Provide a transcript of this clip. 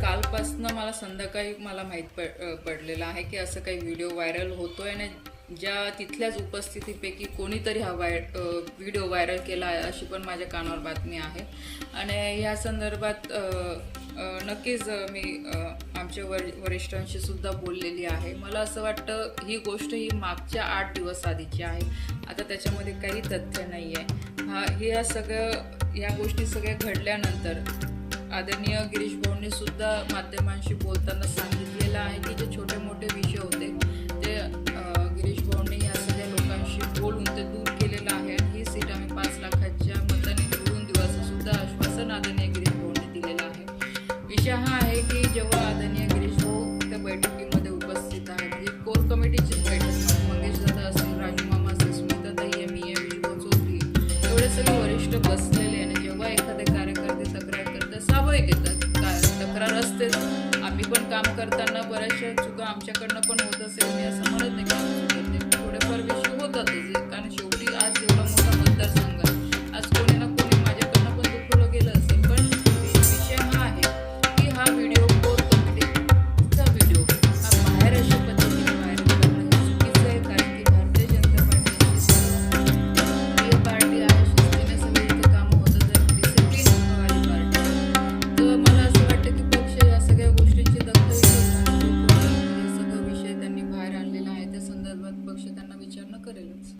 कालपासनं मला संध्याकाळी मला माहीत पड पडलेलं आहे की असं काही व्हिडिओ व्हायरल होतो आहे आणि ज्या तिथल्याच उपस्थितीपैकी कोणीतरी हा वाय व्हिडिओ व्हायरल केला आहे अशी पण माझ्या कानावर बातमी आहे. आणि ह्या संदर्भात नक्कीच मी आमच्या वर वरिष्ठांशी सुद्धा बोललेली आहे. मला असं वाटतं ही गोष्ट ही मागच्या आठ दिवस आधीची आहे. आता त्याच्यामध्ये काही तथ्य नाही आहे हा हे या सगळं या गोष्टी सगळ्या घडल्यानंतर आदरणीय गिरीश भाऊंनी सुद्धा माध्यमांशी बोलताना सांगितलेलं आहे की जे छोटे मोठे विषय होते ते गिरीश भाऊंनी या सगळ्या लोकांशी बोलून ते दूर केलेलं आहे. आणि ही सीट आम्ही पाच लाखाच्या मताने निवडून देऊ असं सुद्धा आश्वासन आदरणीय गिरीश भाऊंनी दिलेलं आहे. विषय हा आहे की जेव्हा आदरणीय गिरीश भाऊ त्या बैठकीमध्ये उपस्थित आहे म्हणजे कोर कमिटीची बैठक मंगेश दादा असतील राजू मामा असतील स्मिता ताई एम या विश्व चौधरी एवढे सगळे वरिष्ठ बसलेले आणि तक्रार आम्ही पण काम करताना बऱ्याचशा चुका आमच्याकडनं पण होत असेल. मी असं म्हणत नाही.